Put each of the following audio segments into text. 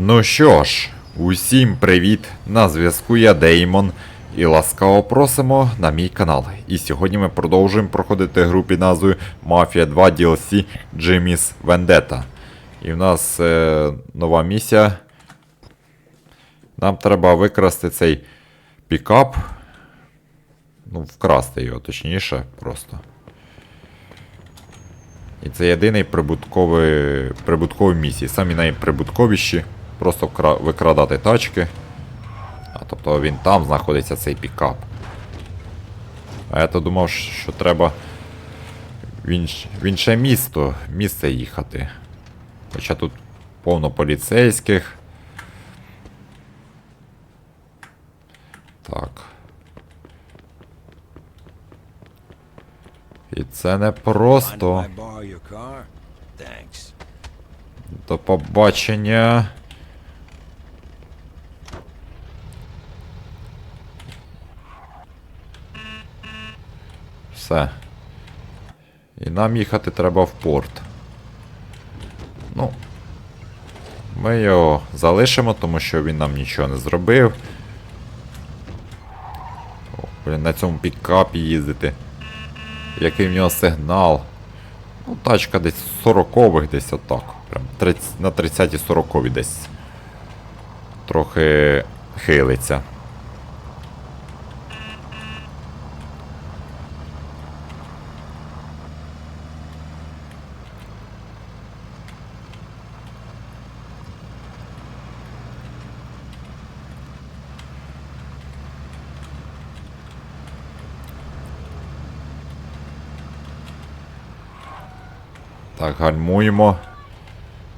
Ну що ж, усім привіт! На зв'язку я Деймон. І ласкаво просимо на мій канал. І сьогодні ми продовжуємо проходити гру під назвою Mafia 2 DLC Jimmy's Vendetta. І в нас е, нова місія. Нам треба викрасти цей пікап. Ну, вкрасти його, точніше, просто. І це єдиний прибутковий, прибутковий місії. Самі найприбутковіші. Просто викрадати тачки. А тобто він там знаходиться цей пікап. А я то думав, що треба в, інш... в інше місто, місце їхати. Хоча тут повно поліцейських. Так. І це не просто. До побачення. Все. І нам їхати треба в порт. Ну. Ми його залишимо, тому що він нам нічого не зробив. О, блін, на цьому пікапі їздити. Який в нього сигнал. Ну, тачка десь 40-х десь отак. Прям 30, на 30 40 десь. Трохи хилиться. Так, гальмуємо.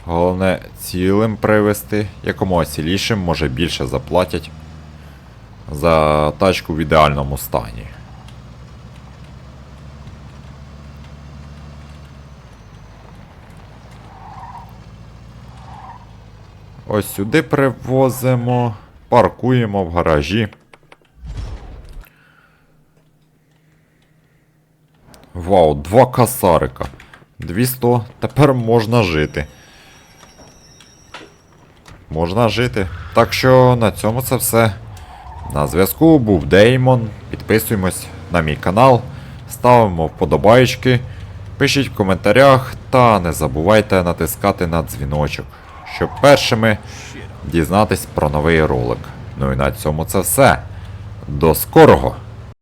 Головне цілим привести. Якомога цілішим, може більше заплатять. За тачку в ідеальному стані. Ось сюди привозимо, паркуємо в гаражі. Вау, два касарика. 200, тепер можна жити. Можна жити. Так що на цьому це все. На зв'язку був Деймон. Підписуємось на мій канал, ставимо вподобайки, пишіть в коментарях та не забувайте натискати на дзвіночок, щоб першими дізнатись про новий ролик. Ну і на цьому це все. До скорого!